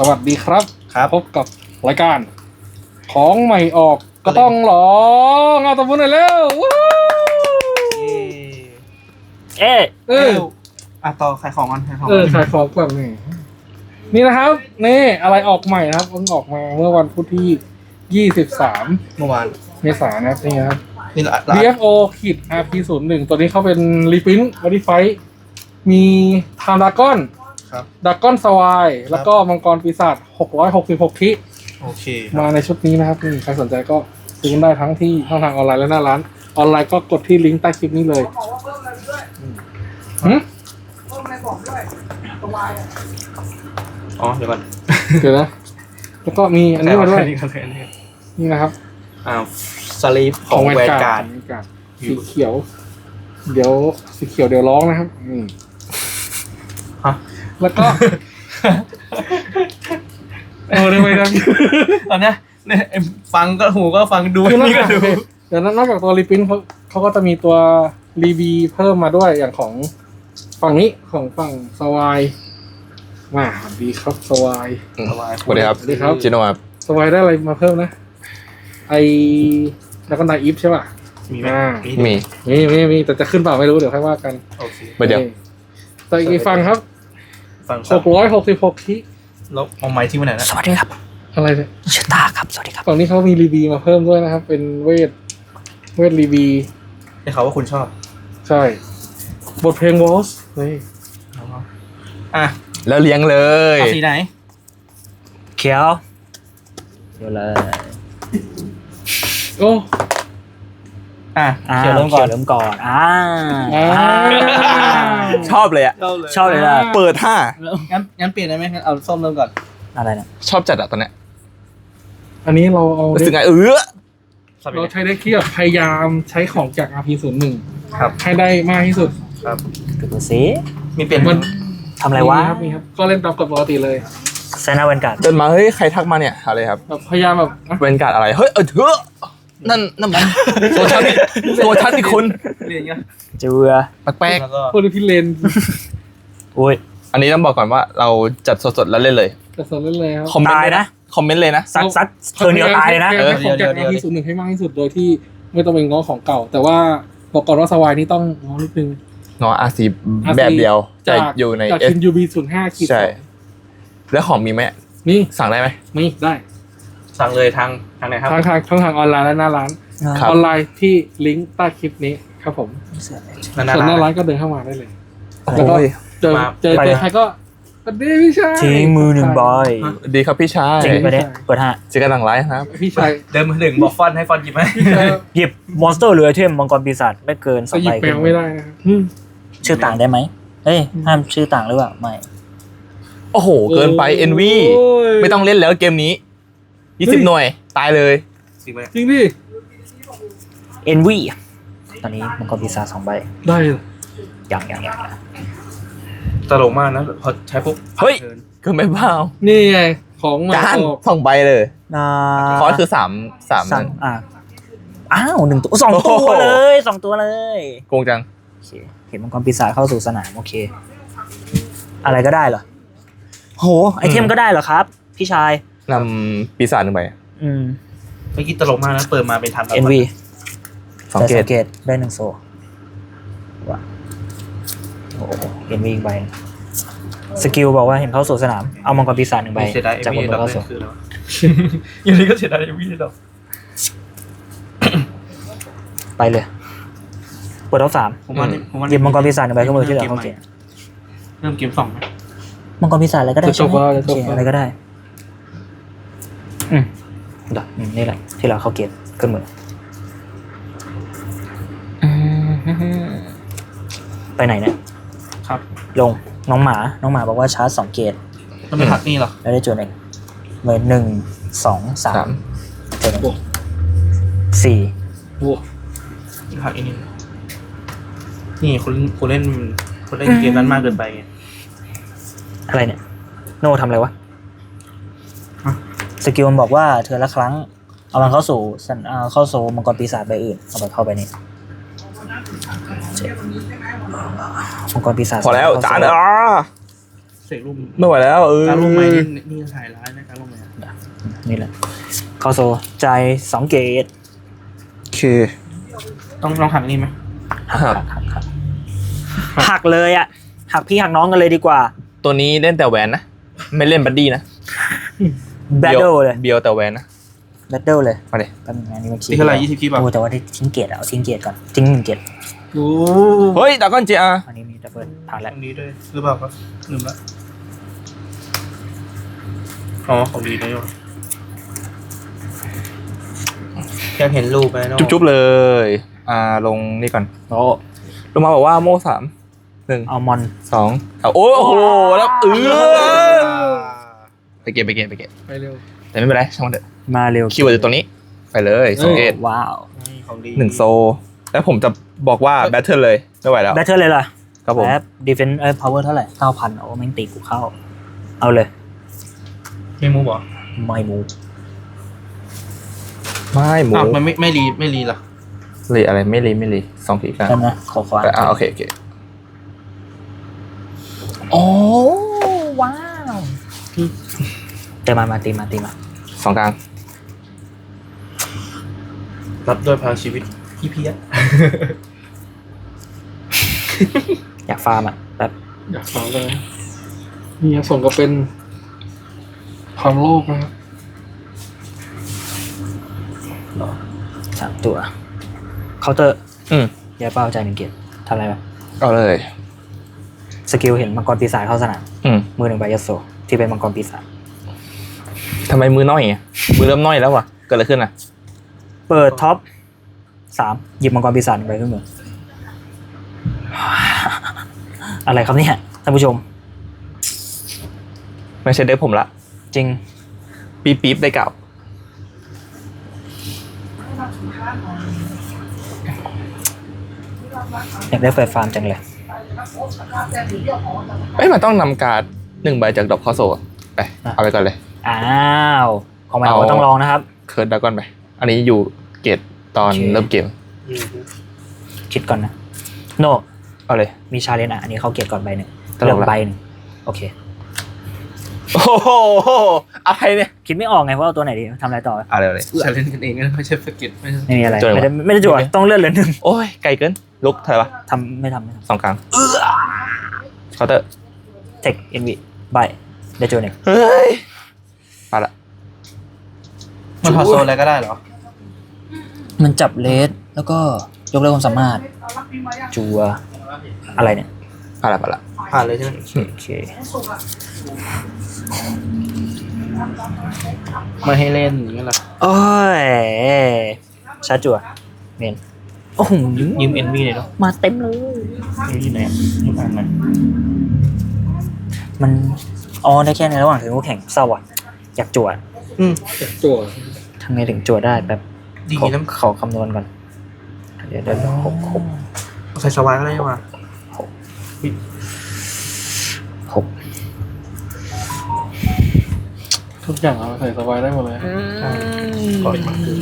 สวัสดีครับ ครับพบกับรายการ ของใหม่ออกก็ต้องหลองเอาตบมือหน่อยเร็ววู้เอ๊ะเอออะต่อขายของกันขายของเออขายของแบบนี้นี่นะครับนี่อะไรออกใหม่นะครับเพิ่งออกมาเมื่อวันพุธที่23เมื่อวานเมษายนนะครับนี่ครับนี่ละละ DFO ขีด RP 0 1 ตัวนี้เขาเป็นรีพิ n ต์วอดี้ไฟมีไทม์ดากอน ครับดากอนสวาย แล้วก็มังกรปีศาจ666ทิโอเคมาในชุดนี้นะครับนี่ใครสนใจก็ซื้อกันได้ทั้งที่ช่องทางออนไลน์และหน้าร้าน ออนไลน์ก็กดที่ลิงก์ใต้คลิปนี้เลยหืมอ๋อเดี๋ยวก่อนเดี๋ยวนะ แล้วก็มีอันนี้มาด้วยอันนี้ก็เลยอันนี้นี่นะครับอ่าสลีปของแวร์การ์ดแวนการ์ดสีเขียว เดี๋ยวสีเขียวเดี๋ยวร้องนะครับนี่ฮะ แล้วก็ โอ้ได้ไหมครับตอนเนี้ยเนี่ยฟังก็หูก็ฟังดูคือนี่ก็ดู เดี๋ยวนอกจากตัวรีพินเขาเขาก็จะมีตัวรีบีเพิ่มมาด้วยอย่างของฝั่งนี้ของฝั่งสวายมาสวัสดีครับสวาย สบายสวัสดีครับสวัสดีครับ ชิโนครับสวายได้อะไรมาเพิ่มนะ ไอแล้วก็นายอีฟใช่ป่ะ มีไหมอ่า มีมีมีมีแต่จะขึ้นเปล่าไม่รู้เดี๋ยวค่อยว่ากันโอเคไปเดี๋ยว แต่อีกฝั่งครับ ฟังหกร้อยหกสิบหกที่แล้วเอาไม้ที่ไปไหนนะสวัสดีครับอะไรเนี่ยชื่อตาครับสวัสดีครับฝั่งนี้เขามีรีบีมาเพิ่มด้วยนะครับ เป็นเวทเวทรีบีได้ข่าวว่าคุณชอบ ใช่ บทเพลงวอลส์เฮ้ยอะแล้วเลี้ยงเลยเอาสีไหน เขียวเดี๋ยวเลยโอ้อะอ่าเขียวเริ่มก่อนเริ่มก่อนอ่าอ่า ชอบเลยอะชอบเลยล่ะเปิดห้างั้นงั้นเปลี่ยนได้ไหมงั้นเอาส้มเริ่มก่อนอะไรเนี่ยชอบจัดอะตอนเนี้ยอันนี้เราเอารู้สึกเด็ไงกเออสับเราอีกใช้ได้เทียบพยายามใช้ของจาก RP 0 1 ครับให้ได้มากที่สุดครับดูสิมีเปลี่ยนมันทำอะไรวะมีครับมีครับก็เล่นตามกฎปกติเลยเซนาเวนการ์ดเดินมาเฮ้ยใครทักมาเนี่ยอะไรครับแบบพยายามแบบอะเวนการ์ดอะไรเฮ้ยเออเถอะ นั่นนั่นมันตัวชัดนี่ตัวชัดนี่คุณเรียนยังเจือแปลกแล้วก็โพลิพิเลนอุ้ยๆอันนี้ต้องบอกก่อนว่าเราจัดสดๆแล้วเล่นเลยจะสอนเล่นเลยครับคอมเมนต์ตายเลยนะนะคอมเมนต์เลยนะ ซัดซัดเทิร์นเดียวตายเลยนะพมให้ของจาก RP 0 1ให้มากที่สุดโดยที่ไม่ต้องเป็นง้อของเก่า แต่ว่าบอกก่อนว่าสวายนี่ต้องง้อนิดนึง เนาะอาซี RC แบบเดียว จะจาก อยู่ในจากเอส ชินยูบีศูนย์ห้าขีดใช่ แล้วของมีไหมนี่สั่งได้ไหมนี่ได้ สั่งเลยทางทางไหนครับ ทางทางช่องทางออนไลน์และหน้าร้านครับ ออนไลน์ที่ลิงก์ใต้คลิปนี้ครับผมนาส่วนหน้านาร้านก็เดินเข้ามาได้เลยแล้วก็โอ้ย เจอมาเจอไป เจอนะใครก็สวัสดีพี่ชายทิ้งมือหนึ่งใบดีครับพี่ชายจริงไปะเนี่ยเปิดห้าเจอกันหลังไลฟ์นะครับ พี่ชายเดินมาถึงบอกฟอนต์ให้ฟอนต์หยิบไหมพี่ชายหยิบมอนสเตอร์หรือไอเทมมังกรปีศาจไม่เกินสอจะงหยิใบบแมวไม่ได้นะครับอืมชื่อต่างได้ไหมเฮ้ยห้ามชื่อต่างหรือเปล่าไม่ โอ้โห เกินไปเอ็นวีโอ้ยไม่ต้องเล่นแล้วเกมนี้ เฮ้ย20หน่วย ตายเลยสีไปจริงดิเอ็นวีตอนนี้มังกรปีศาจสองใบได้เหรออย่างอย่างอย่างอย่างตลกมากนะพอใช้ปุ๊บเฮ้ยทิร์นเกินไปเปล่านี่ไงของใหมาจานออกสองใบเลยอ่าคอร์สคือสามสามสานั่มนอะอ้าวหนึ่งตัวสองโอ้ตัวโห เลยสองตัวเลยโกงจัง โอเคเห็นมังกรปีศาจเข้าสู่สนามโอเค อะไรก็ได้เหรอโหไอเทมก็ได้เหรอครับ พี่ชาย นำปีศาจหนึ่งใบอืมเมื่อกี้ตลกมากนะเปิดมาเป็นทันเอ็นวีสองได้เกสัตงเกตได้หนึ่งโซว่ะโอ้เอ็นวีอีกใบหนึ่งสกิลบอกว่าเห็นเข้าสู่สนาม เอามังกรปีศาจหนึ่งใบไม่เสียดายเอ็จากมบวีนมืดัอบเข้าเลสู่ยคือแล้วอย่างนี้ก็เสียดายเอ็มวีดับไปเลยเปิดรอบสามผมว่านี่ผมว่าหยิบมังกรปีศาจหนึ่งใบขึ้นมือที่เหลือเข้าเกมเริ่มเกมสองไหมมังกรปีศาจอะไรก็ได้จะจใช่บไหมแล้วจะโอจบเคแล้วอะไรก็ได้ อืมเดี๋ยวอืมนี่แหละ ที่เราเข้าเกมขึ้นมืออืมไปไหนเนี่ย ครับลงน้องหมา น้องหมาบอกว่าชาร์จสองเกตต้องไปทักนี่เหรอ แล้วได้จุดหนึ่งเหมือนหนึ่งสองสาสามมเจอหนึ่งสี่โอ้ทักอีกนิดนี่คุณคุณเล่นคุณเล่นเกมนั้นมากเกินไปไงอะไรเนี่ย โนทำอะไรวะฮะ สกิลมันบอกว่าเธอละครั้ง เอามันเข้าสู่สันเอาเข้าสู่มังกรปีศาจใบอื่นเอาไปเข้าไปนี่เจ็ดมังกรปีศาจพอแล้วเข้จานสู่อะเสกรูปไม่ไหวแล้วเออการรูปใหม่นี่นี่ถ่ายร้ายนะการรูปใหม่อะนี่แหละเข้าโซใจายสองเกตคือต้องลองหักนี่ไหมหักหักหักหักเลยอะหักพี่หักน้องกันเลยดีกว่า ตัวนี้เล่นแต่แหวนนะ ไม่เล่นบัดดี้นะ แบทเดิลเลยเบียวแต่แหวนนะแบทเดิลเลยมาดิแป๊บนึงนะนี่มันนี่เท่าไหร่ยี่สิบคลิปอะโอ้แต่ว่าได้ทิ้งเกตอะเอาทิ้งเกตก่อนทิ้งหนึ่งเกตโอ้เฮ้ยดากอนเจอาอันนี้มีดับเบิลผ่านตแล้วรงนี้ด้วยหรือเปล่าครับลืมละอ๋อของดีด้วยว่ะแค่เห็นรูปไปเนาะจุ๊บๆเลย อ่าลงนี่ก่อนโอ้ลงมาบอกว่าโม่สามหนึ่งเอามอนสองเอาโอ้โหแล้วเออ ไปเก็บไปเก็บไปเก็บไปเร็วแต่ไม่เป็นไรช่างมันเถอะมาเร็วคีย์เวิร์ดอยู่ตรงนี้ ไปเลยสองเอ็ดว้าวนี่ของดีหนึ่งโซ แล้วผมจะบอกว่าแบทเทิลเลยไม่ไหวแล้วแบทเทิลเลยล่ะครับผมแป๊บดีเฟนซ์เอ้ยพาวเวอร์เท่าไหร่เก้าพันโอ้แม่งตีกูเข้า เอาเลยไม่มูบอกไม่มูไม่หมูอ้าวมันไม่ไม่รีไม่รีเหรอรีอะไรไม่รีไม่รีสองขีดกันกันนะขอขวาอ่าโอเคโอเคโอ้ว้าว แต่มามาตีมาตีมาสองกลางรับด้วยพลังชีวิตพี่เพียรอยากฟาร์มอะแบบอยากฟังเลยนี่ยังส่งก็เป็นความโลภนะครับสามตัวเคาน์เตอร์อืมยายเป้าใจายหนึ่งเกียรติทำอะไรไหมเอาเลย สกิลเห็นมังกรปีศาจเข้าสนามอืมมือหนึ่งใบยโสที่เป็นมังกรปีศาจ ทำไมมือน้อยอะมือเริ่มน้อยแล้ววะเกิดอะไรขึ้นอะ เปิดท็อปสามหยิบมังกรปีศาจหนึ่งใบขึ้นมืออะไรครับเนี่ยท่านผู้ชม ไม่ใช่เด็กผมละ จริง ปี๊บปี๊บได้เก่า อยากได้ไฟฟาร์มจังเลย เอ้ยมันต้องนำการ์ดหนึ่งใบจากดอกคอโซอะไปอะเอาไปก่อนเลย อ้าวของใหม่เอาเราต้องลองนะครับ เคิร์ดดากอนไป อันนี้อยู่เกตตอนโอเคเริ่มเกมคิดก่อนนะ โนเอาเลย มีชาเลนจ์อะ อันนี้เขาเกียรติก่อนใบหนึ่งตลกละเลือกใบหนึ่งโอเค โอ้โหอะไรเนี่ย คิดไม่ออกไงว่าเอาตัวไหนดีทำอะไรต่อเอาเลยเอาเลยใช้เล่นกันเองนะไม่ใช่สกิลไม่ใช่ไม่มีอะไรจวดไม่ได้วะไม่ได้จวดต้องเลื่อนเหลือหนึ่งโอ้ยไกลเกินลุกเท่าไหร่ปะทำไม่ทำไม่ทสองกลางเคาน์เตอร์ำเทคเอ็นวีใบได้จวดหนึ่งเฮ้ยไปละ มันถอดโซนอะไรก็ได้เหรอ มันจับเลสแล้วก็ยกเลิกความสามารถ จัว อะไรเนี่ยไปละไปละผ่านเลยใช่ไหมโอเคไม่ให้เล่นอย่างเงี้ยเหรอโอ้ยชาร์จจัวเมนโอ้โหยืมเอ็นวีเลยเนาะมาเต็มเลยยืมไหนยืมอ่านไหนมันอ๋อได้แค่ในระหว่างถึงคู่แข่งเศร้าอะอยากจั่ว อืมจากจั่วทำไงถึงจั่วได้แบบดีขอนะขอคำนวณก่อน เดี๋ยวเดี๋ยวหกหกใส่สวายก็ได้ว่ะหกทุกอย่างเอามาใส่สบายได้หมดเลยก่อนมาคือ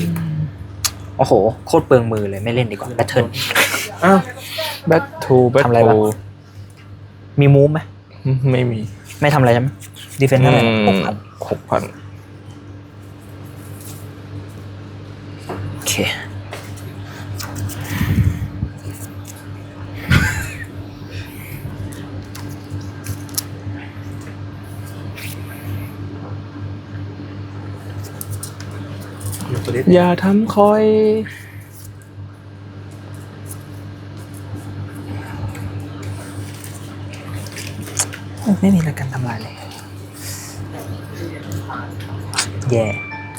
โอ้โห โคตรเปลืองมือเลยไม่เล่นดีกว่าแบทเทิลอ้าวแบททูแบททำอะไรทูวะมีมูฟไหมไม่มี ไม่ทำอะไรใช่ไหมดีเฟนซ์เท่าไหร่หกพันหกพัน โอ เคอยู่ตัวนี้อย่าทำคอย ไม่มีอะไรกันทำลายเลย แย่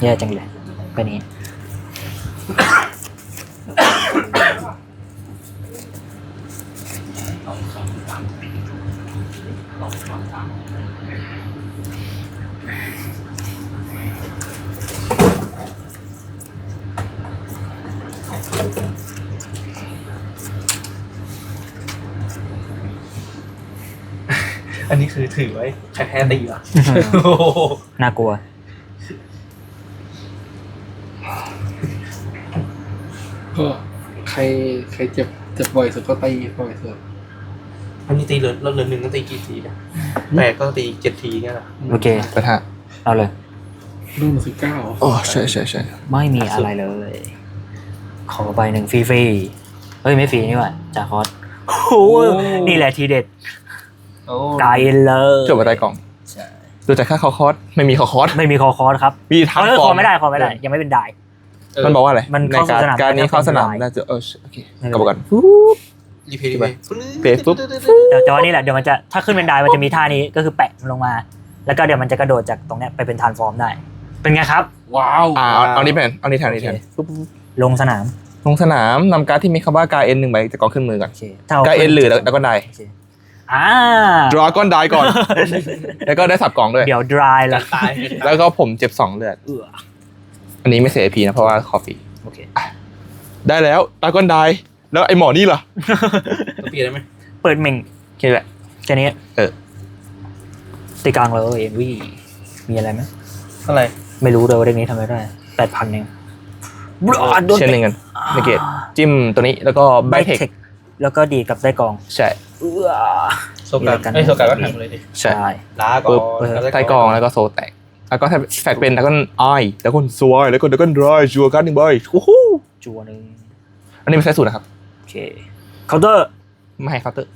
แย่จังเลยไปนี้ อันนี้คือถือไว้ใครแพ้ตีเหรอน่ากลัว ก็ใครใครเจ็บเจ็บบ่อยสุดก็ตีบ่อยสุด อันนี้ตีเหลือเราเหลือหนึ่งก็ตีกี่ทีนะ แปดก็ตีเจ็ดทีเนี่ยแหละโอเคเปิดห้าเอาเลยรุ่นสิบเก้าโอ้ใช่ใช่ใช่ไม่มีอะไรเลย ขอใบหนึ่งฟรีฟรีๆเฮ้ยไม่ฟรีนี่หว่าจากคอร์สโอ้โหนี่แหละทีเด็ดโอ้ไกลเลยจบมาใต้กล่องดูจากค่าคอคอร์สไม่มีคอคอร์สไม่มีคอคอร์สครับมีทางเออฟคออร์มไม่ได้คอไม่ได้ ยังไม่เป็นได้ มันบอกว่าอะไรมันในเข้าการสนามการนี้ไม่ได้เข้าสนามเป็นน่าจะเออโอเคไม่เป็นกลับมาก่อน รีเพย์รีเพย์เพย์ปุ๊บเดี๋ยวแต่ว่านี่แหละเดี๋ยวมันจะถ้าขึ้นเป็นได้มันจะมีท่านี้ก็คือแปะมันลงมา แล้วก็เดี๋ยวมันจะกระโดดจากตรงเนี้ยไปเป็นทานฟอร์มได้ เป็นไงครับ ว้าวอ่าเอาเอานี้แทนเอานี้แทนเอานี้แทนโอเคปุ๊บปุ๊บปุ๊บลงสนาม ลงสนามนำการ์ดที่มีคำว่ากาเอ็นหนึ่งใบจากกองขึ้นมือก่อนโอเคถ้าเอากาเอ็นหรือแล้วก็ได้โอเคอ่าดรอก้อนได้ก่อน แล้วก็ได้สับกล่องด้วย เดี๋ยว dry ละตายแล้วก็ผมเจ็บสองเลือดเอื้ออันนี้ไม่เสียพีนะเพราะว่าคอฟฟี่โอเคได้แล้วดราก้อนได้ แล้วไอหมอนี่ล่ะเปลี่ยนได้ไหมเปิดเม่งแค่นี้แหละแค่นี้เออ ตีกลางเลยเอ็นวีมีอะไรไหมเท่าไหร่ไม่รู้เลยว่าเรื่องนี้ทำอะไรได้แปดพันเองบลอดโดนเช่นหนึ่งกันในเกตจิ้มตัวนี้แล้วก็แบได้ทเทคเทคแล้วก็ดีกับได้กอง ใช่เอื้อโซกัสไอ้ยโซกัสก็ทำเลยดิใช่ใช่ลาก่อปุ๊บนใต้กองแล้วก็โซแตกแล้วก็แฟกเป็นแล้วก็ไอแล้วก็สวยแล้วก็แล้วก็ดรายจัวการ์ดหนึ่งใบโอ้โหจัวหนึ่งอันนี้ไม่ใช่สูตรนะครับโอ เคเคาน์เตอร์ไม่ให้เคาน์เตอร์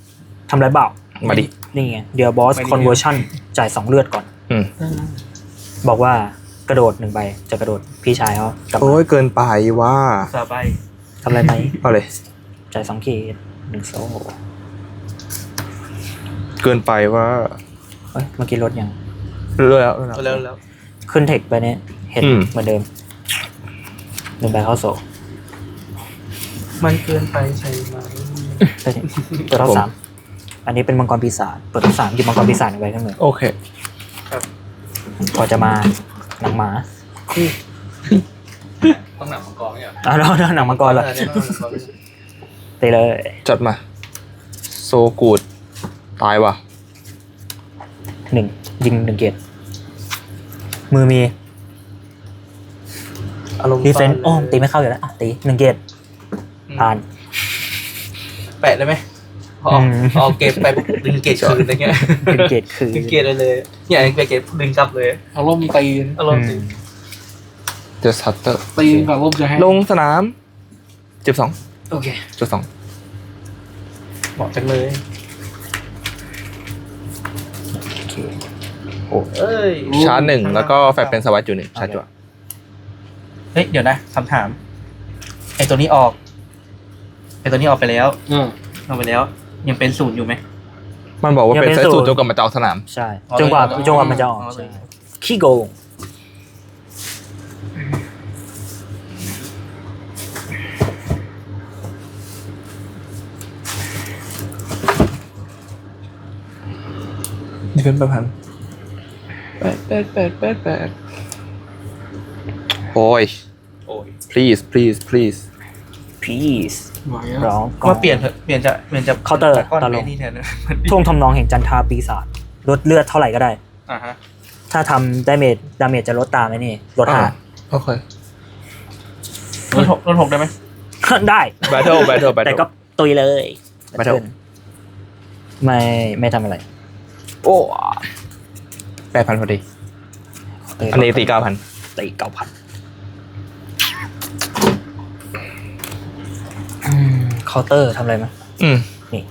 ทำไรเปล่ามาดิ นี่ไงเดี๋ยวบอสคอนเวอร์ชันจ่ายสองเลือดก่อน อืม บอกว่ากระโดดหนึ่งใบจะกระโดดพี่ชายเขากลับมาโอ้ยเกินไปว่าสาใบทำอะไรไหมเอาเลย จ่ายสองขีดหนึ่งโซ่เกินไปว่าเอ้ยเมื่อกี้ลดยัง เรื่อยแล้วก็แล้วแล้ว ขึ้นเทคไปเนี่ยเห็นอืม เหมือนเดิมหนึ่งใบเข้าโซ่ มันเกินไปใช่ไหมได้ดิตัวเท่าสามอันนี้เป็นมังกรปีศาจเปิดเท่าสามหยิบมังกรปีศาจหนึ่งใบขึ้นมือโอเคพอจะมาหนังหมาต้องหนักของกองเนี่ยอ้าวแล้วหนังมังกรเหรอตีเลย จัดมา โซกูดตายว่ะหนึ่งยิงหนึ่งเกียรมือมีอารมณ์ดีเฟนต์โอ้ตีไม่เข้าอยู่แล้วอะตีหนึ่งเกียร ผ่าน แปะได้ไหมพออืม พอเก็บไปปุ๊บดึงเกตคืนอะไรเงี้ยหนึ่งเกียรคือ ดึงเกตเลยเลยเนี่ยไปเกตดึงกลับเลยอารมณ์ตีนอารมณ์อืมเจอซัตเตอร์ตีนกับอารมณ์จะให้ลงสนามเจ็บสองโอเคจุดสองเหมาะจังเลยโอเคโอ้เอ้ย ชาร์จหนึ่งแล้วก็แฟกเป็นสวัสดอยู่หนึ่งชาร์จจั่วเฮ้ย เดี๋ยวนะคำถาม ไอตัวนี้ออก ไอตัวนี้ออกไปแล้วอ่าออกไปแล้ว ยังเป็นศูนย์อยู่ไหม มันบอกว่าเป็นยังเป็นไซส์ศูสูนตย์รจนกว่ามาจะออกสนาม ใช่อ๋อจนกว่าเลยจนกว่ามันจะออกอ๋อเลย ใช่ขี้โกงนี่เป็นประพันแปดแปดแปดแปดแปดโอ้ย โอ้ย please please please พี สไหวร้อะองก็เปลี่ยนเถอะเปลี่ยนจะเปลี่ยนจะเคาน์เตอร์ก้อนตลไปกนี่แทนนะท่วงทำนองแห่งจันทราปีศาจลดเลือดเท่าไหร่ก็ได้ อ่าฮะถ้าทำดาเมจดาเมจจะลดตามไอ้นี่ลดห้าอ่าโอเครถหกรถหกได้ไหม ได้ battle battle แต่ battle ก็ตุยเลย Battle ไม่ไม่ทำอะไรโอ้แปดพันพอดีอันนี้ตีเก้าพันตีเก้าพัน เคาน์เตอร์ทำอะไรไหมอืม นี่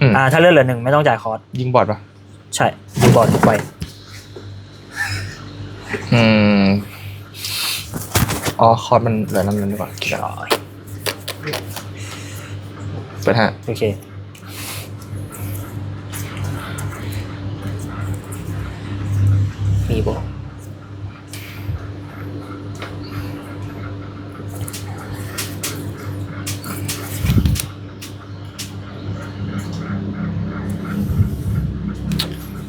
อืม อ่าถ้าเลือดเหลือหนึ่งไม่ต้องจ่ายคอร์สยิงบอดปะใช่ยิงบอลทุกใบอืมอ๋อคอร์ดมันเหลือนั่นนั่นดีกว่าคิดแล้วเปิดห้าโอเค มีบอโ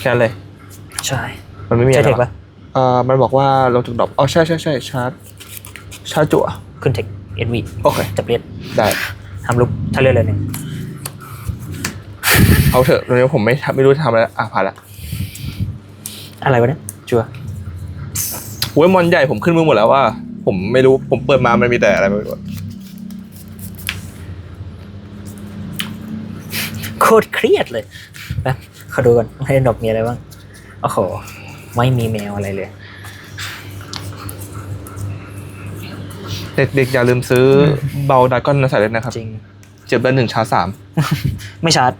แค่นั้นเลย ใช่มันไม่มีอะใช่ไรเทคหรอปะเอ่อมันบอกว่าลงจากดรอปอ๋อใช่ใช่ใช่ชาร์จชาร์จจั่วขึ้นเทคเอ็นวีโอเค จับเลียดได้ ทำลุกถ้าเลือดเลยหนึ่งเอาเถอะตอนนี้ผมไม่ทำไม่รู้จะทำอะไรแล้วอะผ่านละอะไรวะเนี่ยจัวโอ้ยมอนใหญ่ผมขึ้นมือหมดแล้วว่า ผมไม่รู้ผมเปิดมามันมีแต่อะไรไม่รู้โคตรเครียดเลยนะขอดูก่อนให้ดอกมีอะไรบ้าง โอ้โห ไม่มีแมวอะไรเลย เด็กๆอย่าลืมซื้อเบลดากอนมาใส่เลยนะครับ จริง เจ็บได้หนึ่งชาร์จสามไม่ชาร์จ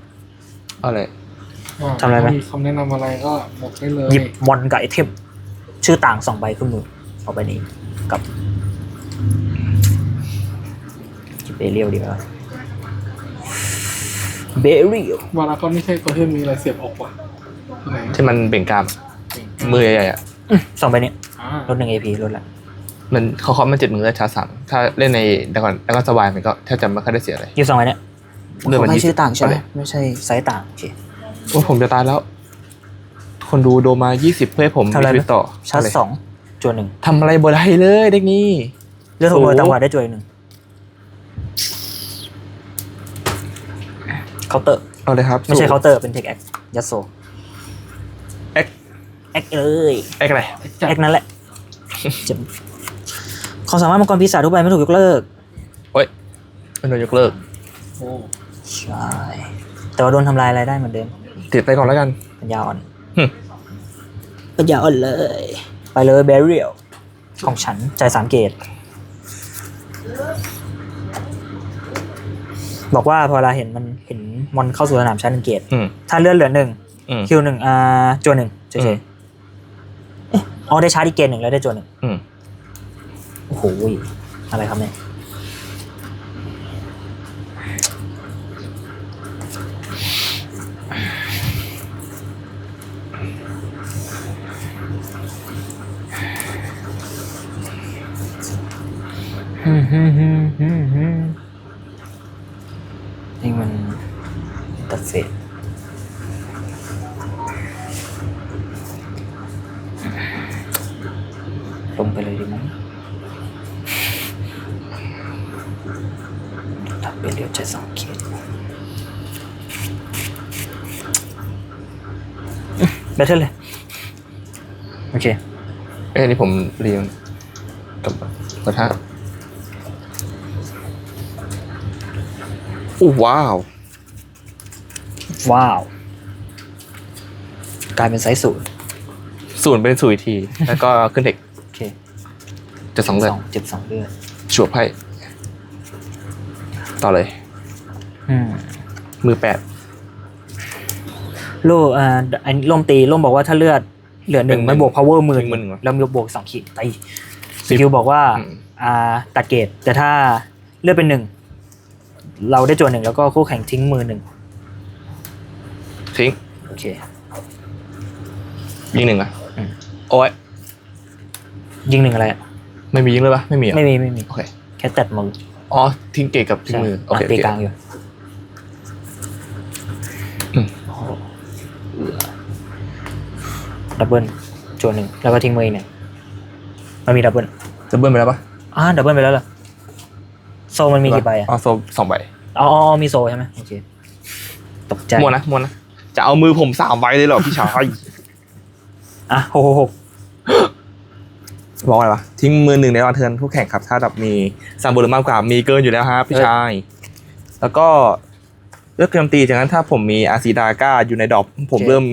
เอาเลยทำอะไรไหม มีคำแนะนำอะไรก็บอกได้เลยหยิบมอนกับไอเทมชื่อต่างสองใบขึ้นมือเอาไปนี้กับหยิบเบเรียลดีกว่า เบเรียลวาราก็ไม่ใช่ตัวที่มีอะไรเสียบอกว่ะที่ไหนที่มันเบ่งกล้าม มือใหญ่ๆอะสองใบนี้อ่าลดหนึ่งเอพีลดละมันเขาเคาะมันเจ็ดมือได้ชาร์จสามถ้าเล่นในดากอนดากอนสวายมันก็แทบจะไม่ค่อยได้เสียอะไรยี่สองใบเนี้ยเรื่องมันไม่ยี่สิบชื่อต่างใช่ไหมเอาเลยไม่ใช่ไซส์ต่างโอเคโอ้ผมจะตายแล้ว คนดูโดมายี่สิบเพื่อให้ผมทำอะไรมีชีวิตต่อชาร์จเเลยสองจวนหนึ่งทำอะไรบ่ได้เลยเด็กนี้ เลือกขโมยโอ้ตังหวะได้จวนหนึ่ง เคาน์เตอร์เอาเลยครับไม่ใช่เคาน์เตอร์เป็นเทคแอคยัสโซเอ็กแอคเลยเอ็กอะไรจัดแอคนั่นแหละเจ็บความสามารถมังกรปีศาจทุกใบไม่ถูกยกเลิกโอ้ยมันโดนยกเลิกโอ้ใช่แต่ว่าโดนทำลายอะไรได้เหมือนเดิมติดไปก่อนแล้วกันปัญญาอ่อนหึปัญญาอ่อนเลย ไปเลยเบเรียลของฉันจ่ายสามเกตบอกว่าพอเราเห็นมันเห็น มอนเข้าสู่สนามชั้นหนึ่งเกตอืมถ้าเลื่อนเหลือหนึ่งอืมคิวหนึ่งอ่าจวนหนึ่งเฉอืยมๆเอ๊ะอ๋อได้ชาร์จอีกเกตหนึ่งแล้วได้จวนหนึ่งอืมโอ้โหอะไรครับเนี่ยนี่มัน ตัดเศษลงไปเลยดีไหมทับเป็นเดียวใจสองเขตแบตเทิลเลยโอเค เอ้ยนี่ผมเรียงกับกระทะอู้ว้าว ว้าว กลายเป็นไซส์ศูนย์ศูนย์เป็นศูนย์อีกที แล้วก็ขึ้นเทคโอเคจะสองเลือดเจ็บสองเลือดฉวบให้ต่อเลย อืมมือแปดโล่อ่าอันนี้ล่มตีล่มบอกว่าถ้าเลือดเหลือหนึ่งเป็นมันบวก power หมื่นหมื่นหนึ่งเหรอแล้วมีบวกสองขีดตีสิสบกิลบอกว่าอืม อ่าตัดเกรดแต่ถ้าเลือดเป็นหนึ่งเราได้จวนหนึ่งแล้วก็คู่แข่งทิ้งมือหนึ่ง ทิ้งโอเค ยิงหนึ่งอะอืม โอ้ยยิงหนึ่งอะไรอะไม่มียิงเลยปะไม่มีอะไม่มีไม่มี โอเคแค่ตัดมืออ๋อทิ้งเกตกับทิ้งใช่มือโอเคอะโอตีเค กลางอยู่อืม โอ้โหดับเบิลจวนหนึ่งแล้วก็ทิ้งมืออีกหนึ่งมันมีดับเบิลจะเบิ้ลไปแล้วปะอ่าดับเบิลไปแล้วเหรอโซมันมีกี่ใบอะอ๋อโซสองใบอ๋ออ๋อมีโซใช่ไหมโอเคตกใจ มวนนะมวนนะ จะเอามือผมสามใบเลยเหรอพี่ชายอะหกหกหกบอกอะไรวะทิ้งมือหนึ่งในวันเทิร์นผู้แข่งครับ ถ้าดับมีสามบุหรือมากกว่ามีเกินอยู่แล้วครับพี่ชาย แล้วก็เลือกเตรียมตีจากนั้นถ้าผมมีอาซีดาก้าอยู่ในดรอปผมเริ่ม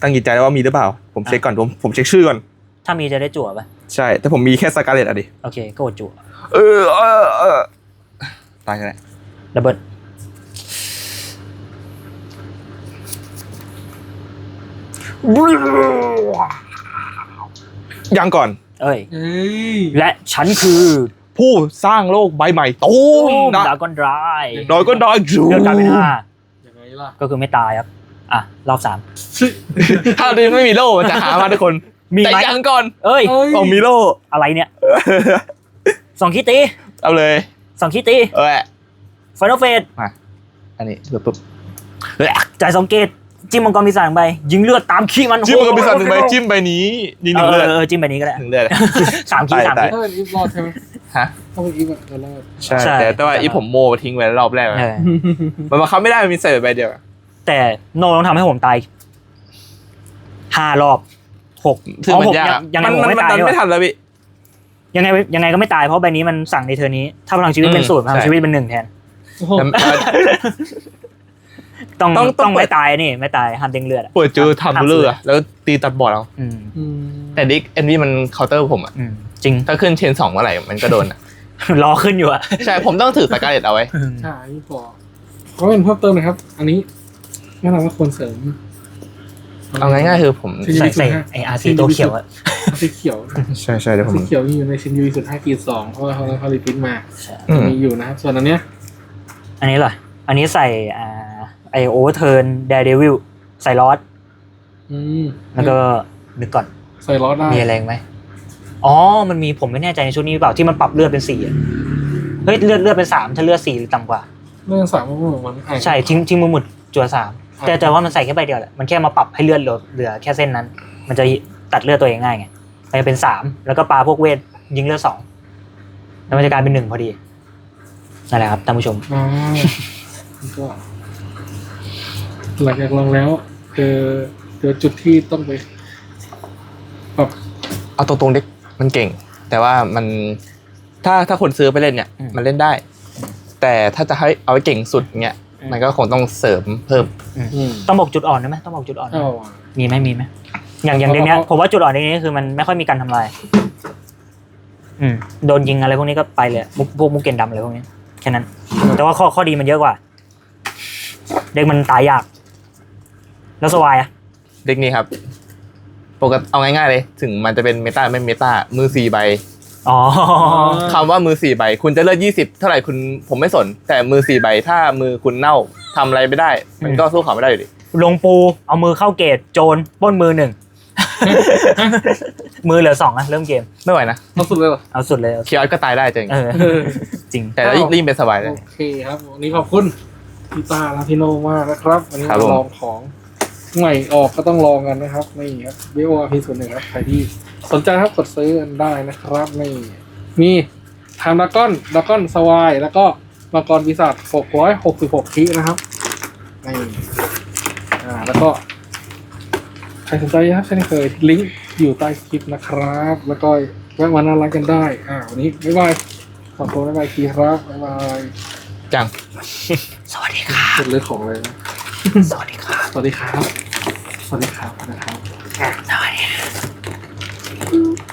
ตั้งจิตใจแล้วว่ามีหรือเปล่า ผมเช็คก่อนผมผมเช็คชื่อก่อน ถ้ามีจะได้จั่วปะใช่ แต่ผมมีแค่สกาเลตอะดิ โอเค ก็อดจั่วเออเออเออตายกันแหละดับเบิล ยังก่อน เอ้ย เอ้ยและฉันคือผู้สร้างโลกใบใหม่ตูมนะดากอนดรายดอยก็ดอยจูเลือดกลายเป็นห้ายังไงล่ะก็คือไม่ตายครับ อะ รอบสามชื่อถ้าดินไม่มีโลกมันจะหามาทุกคนมีแต่ไหมยังก่อนเอ้ยเอ้ยต้องมีโลกอะไรเนี่ยสองคิดตีเอาเลย สองคิดตีเออไฟนอลเฟสอันนี้ปุ๊บปุ๊บจ่ายสองเกต จิ้มมังกรปีศาจลงไปยิงเลือดตามขี้มันจิ้มมันก็เป็นสัตว์หนึ่งใบจิ้มใบนี้ยิงหเอนึ่งอเลือดเออจิ้มแบบนี้ก็ได้ หนึ่งเลือด สามขี้สามตายขี้ ถ้าเป็นอีฟรอดใช่ไหมฮะ ถ้าเป็นอีฟอะจะรอดใช่ใช่ แต่แต่ว่าอีผมโมทิ้งไว้รอบแรกอะเออมันบังคับไม่ได้มันมีเศษใบเดียวอะแต่โนต้องทำให้ผมตายห้ารอบหกถืออ๋อมันผมยากยังยังไงมันผมมันไม่มันตายดันด้วย ไม่ทันแล้วพี่ ยังไงยังไงก็ไม่ตายเพราะใบนี้มันสั่งในเทอร์นี้ ถ้าพลังชีวิตเป็นอืมศูนย์พลังใช่ ชีวิตเป็นหนึ่งแทน โอ้โหแต่ต้ องต้องต้องต้องเปิไม่ดตายนี่ไม่ตายห้ามเด้งเลือดอะเปิดเจอทำเลือดแล้วตีตัดบอร์ดเอาอืมอืมแต่ดิกเอ็นวีมันเคาน์เตอร์ผมอะอืมจริง ถ้าขึ้นเชนสองเมื่อไหร่มันก็โดนอะรอขึ้นอยู่อะใช่ผมต้องถือสกาเลตเอาไว้ ใช่พอก็เป็นเพิ่มเติมนะครับ อันนี้แนะนำว่าควรเสริม เอาง่ายๆคือผมที่ใส่ใส่ไออาร์ซีตัวเขียวอะ สีเขียวใช่ใช่เดี๋ยวผมสีเขียวมีอยู่ในชินยูสุดห้ากีสองเพราะว่าเขาเขารีพิทมาอืมมีอยู่นะครับ ส่วนอันเนี้ยอันนี้เหรอ อันนี้ใส่อ่า ไอโอเวอร์เทิร์นเดเดวิลใส่ลอสอืมแล้วก็นึกก่อนใส่ล้อได้มีอะไรไหมอ๋อ มันมีผมไม่แน่ใจในชุดนี้หรือเปล่าที่มันปรับเลือดเป็นสี่อะเฮ้ยเลือดเลือดเป็นสามถ้าเลือดสี่หรือต่ำกว่าเรื่องสามมันเหมือนมันอ่านใช่ทิ้งทิ้งมือหมุดจั่วสามอ่าแต่แต่ว่ามันใส่แค่ใบเดียวแหละมันแค่มาปรับให้เลือดเหลือเหลือแค่เส้นนั้น มันจะตัดเลือดตัวเองง่ายไงมันจะเป็นสามแล้วก็ปลาพวกเวทยิงเลือดสองแล้วมันจะกลายเป็นหนึ่งพอดีนั่นแหละครับท่านผู้ชมอ่าก็ หลังจากลองแล้วเจอเจอจุดที่ต้องไปปรับเอาตรงๆเด็กมันเก่ง แต่ว่ามันถ้าถ้าคนซื้อไปเล่นเนี่ยอืมมันเล่นได้ แต่ถ้าจะให้เอาไว้เก่งสุดเนี่ยอืมมันก็คงต้องเสริมเพิ่มอืมต้องบอกจุดอ่อนได้ไหมต้องบอกจุดอ่อนได้ไหมเอาอะมีไหมมีไหมอย่างอย่างเรื่องเนี้ยเอาเอาผมว่าจุดอ่อนในนี้คือมันไม่ค่อยมีการทำลาย อืมโดนยิงอะไรพวกนี้ก็ไปเลยมุกพวกมุกเกนดำอะไรพวกนี้แค่นั้น แต่ว่าข้อข้อดีมันเยอะกว่า เด็กมันตายยาก แล้วสวายอะเด็กนี้ครับปกติเอาง่ายๆเลย ถึงมันจะเป็นเมตาไม่เมตามือสี่ใบอ๋อคำว่ามือสี่ใบ คุณจะเลือกยี่สิบเท่าไหร่คุณผมไม่สน แต่มือสี่ใบถ้ามือคุณเน่าทำอะไรไม่ได้ มันก็สู้เขาไม่ได้อยู่ดีลงปูเอามือเข้าเกตโจรปล้นมือหนึ่ง มือเหลือสองอะเริ่มเกม ไม่ไหวนะเอาสุดเลยเหรอเอาสุดเลยเอาเคียร์ก็ตายได้จริงเออจริง แต่แล้วยิ่งยิ่งเป็นสบายเลย โอเคครับวันนี้ขอบคุณพี่ตาและพี่โนมากนะครับวันนี้ครับมาผม ลองของ ใหม่ออกก็ต้องลองกันนะครับนี่ครับวิโอพีส่วนหนึ่งครับใครที่สนใจครับกดซื้อกันได้นะครับนี่มีทามดากอนดากอนสวายแล้วก็มังกรปีศาจ666ทีนะครับนี่อ่าแล้วก็ใครสนใจนะครับเช่นเคยลิงก์อยู่ใต้คลิปนะครับ แล้วก็แวะมาน่ารักกันได้อ่าวันนี้บ๊ายบายขอบคุณบ๊ายบายทีครับบ๊ายบายจังสวัสดีครับเป็นเรื่องของอะไรนะ สวัสดีครับ สวัสดีครับ สวัสดีครับนะครับสวัสดีครับ